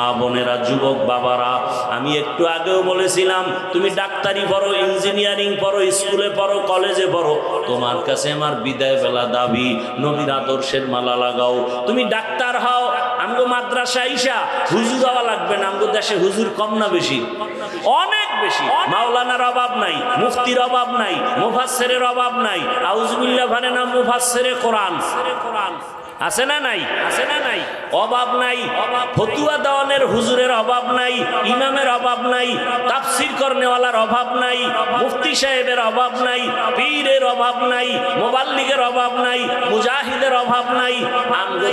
মা বোনেরা, যুবক বাবারা, আমি একটু আগেও বলেছিলাম, তুমি ডাক্তারি পড়ো, ইঞ্জিনিয়ারিং পড়ো, স্কুলে পড়ো, কলেজে পড়ো। তোমার কাছে আমার বিদায় বেলা দাবি, নবীর আদর্শের মালা লাগাও। তুমি ডাক্তার হও, আমগো মাদ্রাসা আইসা হুজুর হওয়া লাগবে না, আমগো দেশে হুজুর কম না বেশি। অনেক বেশি। মাওলানার অভাব নাই, মুফতির অভাব নাই, মুফাসসিরের অভাব নাই। আউজুবিল্লাহ ভানে না মুফাসসিরে কোরআন কোরআন। আছে না নাই? আছে না নাই? অভাব নাই, ফতুয়া দেওয়ানের হুজুরের অভাব নাই, ইমামের অভাব নাই, তাফসির করনেওয়ালার অভাব নাই, মুফতি সাহেবের অভাব নাই, পীরের অভাব নাই মোবাল্লিগের অভাব নাই, মুজাহিদের অভাব নাই। আমগো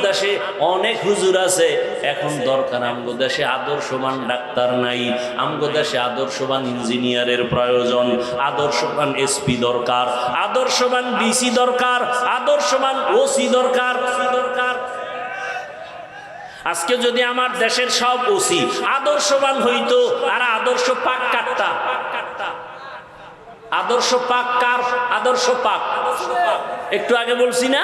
অনেক হুজুর আছে, এখন দরকার আমগো দেশে আদর্শবান ডাক্তার নাই, আমগো দেশে আদর্শবান ইঞ্জিনিয়ারের প্রয়োজন, আদর্শবান এসপি দরকার, আদর্শবান ডিসি দরকার, আদর্শবান ওসি দরকার। আজকে যদি আমার দেশের সব ওসি আদর্শবান হইতো, আর আদর্শ পাক কাটতা। আদর্শ পাক কার? আদর্শ পাক। একটু আগে বলছি না?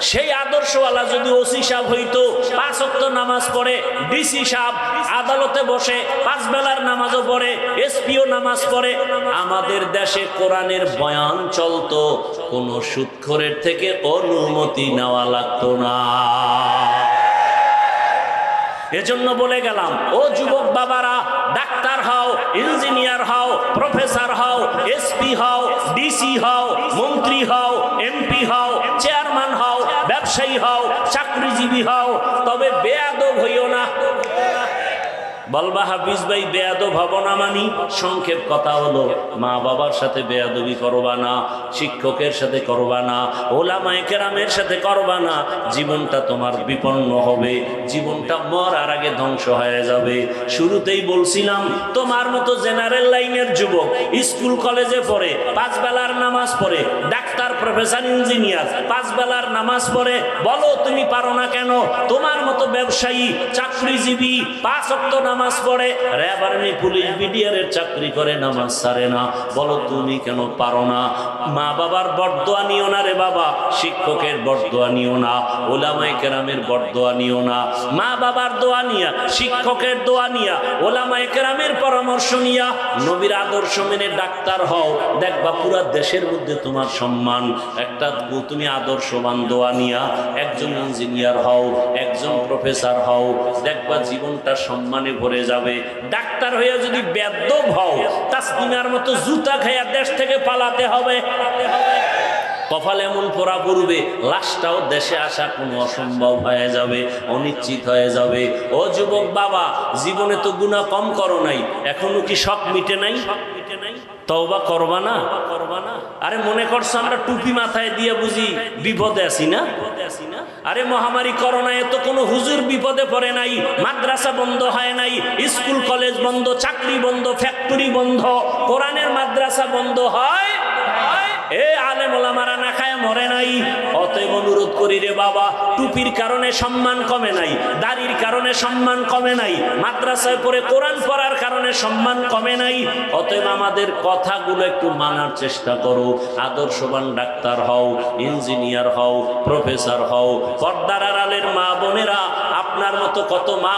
সেই আদর্শওয়ালা যদি ওসি সাহেব হইতো, পাঁচ অক্ত নামাজ পড়ে, ডিসি সাহেব আদালতে বসে, পাঁচ বেলার নামাজও পড়ে, এসপিও নামাজ পড়ে, আমাদের দেশে কোরআনের বয়ান চলতো, কোনো সুৎখরের থেকে অনুমতি নেওয়া লাগতো না। এজন্য বলে গেলাম, ও যুবক বাবারা, ডাক্তার হও, ইঞ্জিনিয়ার হও, প্রফেসর হও, এসপি হও, ডিসি হও, মন্ত্রী হও, এমপি হও, চেয়ারম্যান হও, ব্যবসায়ী হও, চাকরিজীবী হও, তবে বেয়াদব হইও না। বলবা হাফিজ ভাই বেয়াদব হব না মানি। সংক্ষেপ কথা হলো, মা বাবার সাথে বেয়াদবি করবা না, শিক্ষকের সাথে করবা না, ওলামায়ে কেরামের সাথে করবা না। জীবনটা তোমার বিপন্ন হবে, জীবনটা মরার আগে ধ্বংস হয়ে যাবে। শুরুতেই বলছিলাম, তোমার মতো জেনারেল লাইনের যুবক স্কুল কলেজে পড়ে পাঁচ বেলার নামাজ পড়ে ডাক্তার প্রফেসর ইঞ্জিনিয়ার পাঁচ বেলার নামাজ পড়ে, বলো তুমি পারো না কেন? তোমার মতো ব্যবসায়ী, চাকরিজীবী, পাঁচ অক্ত নামাজ পড়ে। র্যাব আর্মি, পুলিশ বিডিআরের চাকরি করে, নামাজ সারে না। বলো তুমি কেন পারো না? মা বাবার বরদোয়া নিও না রে বাবা। শিক্ষকের বরদোয়া নিও না। ওলামাই কেরামের বরদোয়া নিও না। মা বাবার দোয়া নিয়া, শিক্ষকের দোয়া নিয়া ওলামাই কেরামের পরামর্শ নিয়া। নবীর আদর্শ মেনে ডাক্তার হও। দেখবা পুরা দেশের মধ্যে তোমার সম্মান। একটা তুমি আদর্শবান দোয়া নিয়া একজন ইঞ্জিনিয়ার হও, একজন প্রফেসর হও, দেখবা জীবনটা সম্মানে ভরে যাবে। ডাক্তার হয়ে যদি বেদ্যব হও তাসলিমার মতো জুতা খাইয়া দেশ থেকে পালাতে হবে পালাতে হবে। কপাল এমন পড়া পড়বে, লাশটাও দেশে আসা কোনো অসম্ভব হয়ে যাবে, অনিশ্চিত হয়ে যাবে। ও যুবক বাবা, জীবনে তো গুণা কম করো নাই, এখনও কি শখ মিটে নাই? মিটে নাই তওবা করবা না করবা না? আরে মনে করছ আমরা টুপি মাথায় দিয়ে বুঝি বিপদে আছি না? আরে মহামারী করোনায় তো কোনো হুজুর বিপদে পড়ে নাই, মাদ্রাসা বন্ধ হয় নাই, স্কুল, কলেজ বন্ধ, চাকরি বন্ধ, ফ্যাক্টরি বন্ধ, কোরআনের মাদ্রাসা বন্ধ হয়? এ ওলামারা না মরে নাই। অতএব অনুরোধ করি রে বাবা, টুপির কারণে সম্মান কমে নাই, দাড়ির কারণে সম্মান কমে নাই, মাদ্রাসায় পড়ার কারণে সম্মান কমে নাই। অতএব আমাদের কথাগুলো একটু মানার চেষ্টা করো। আদর্শবান ডাক্তার হও, ইঞ্জিনিয়ার হও, প্রফেসর হও, পর্দার আড়ালের মা বোনেরা আপনার মতো কত মা